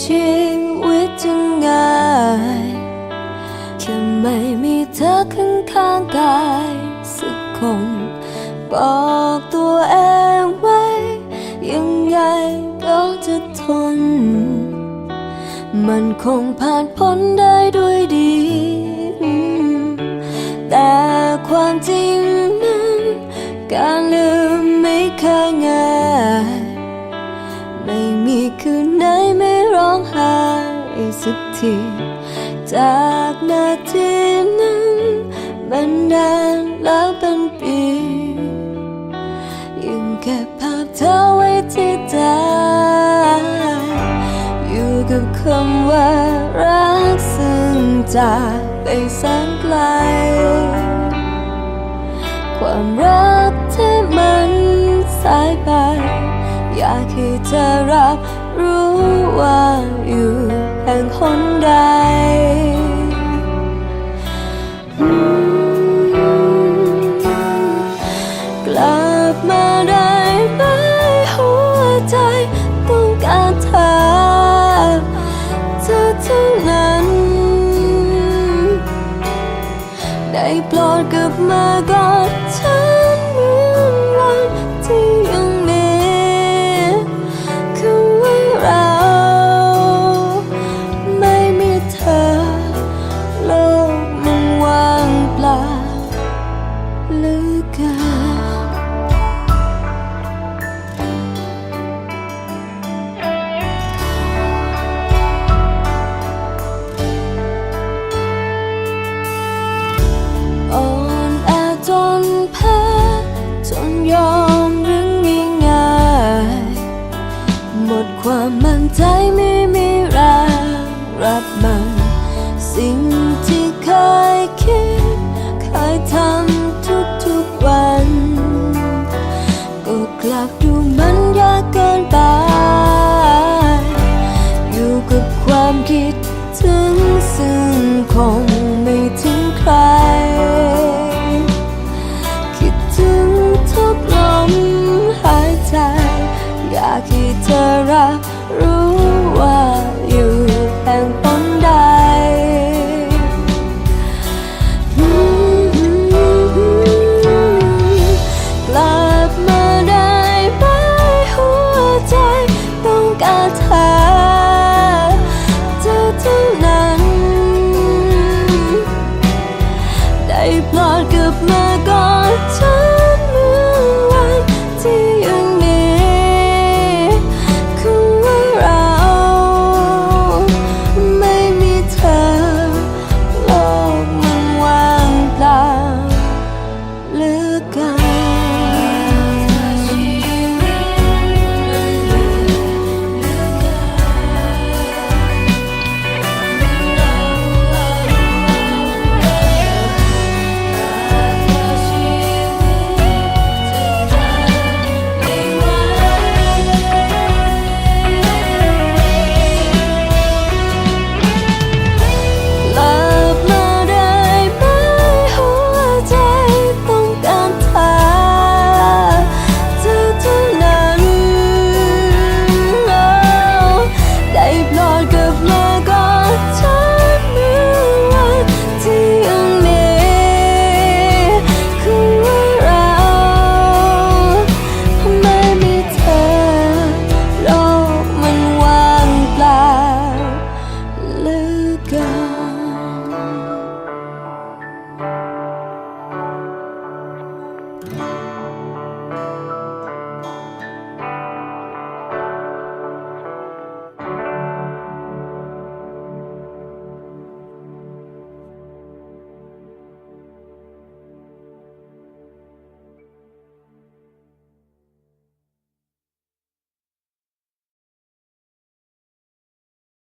ชีวิตจะง่ายแค่ไม่มีเธอข้างข้างกายสักคน บอกตัวเองไว้ ยังไงก็จะทน มันคงผ่านพ้นได้ด้วยดี แต่ความจริงนั้นการลืมไม่เคยง่าย ไม่มีคืน สักที จากนาทีนั้นมันนานแล้วเป็นปี ยังเก็บภาพเธอไว้ที่ใจอยู่กับคำว่ารักซึ่งจากไปแสนไกล ความรักที่มันสายไป อยากให้เธอรับรู้ว่าอยู่แห่งหนใดกลับมาได้ไหมหัวใจต้องการเธอเธอเท่านั้นได้โปรดกลับมาก่อน ใจไม่มีแรงรับมัน สิ่งที่เคยคิด เคยทำทุกๆวัน ก็กลับดู lọt cướp mơ con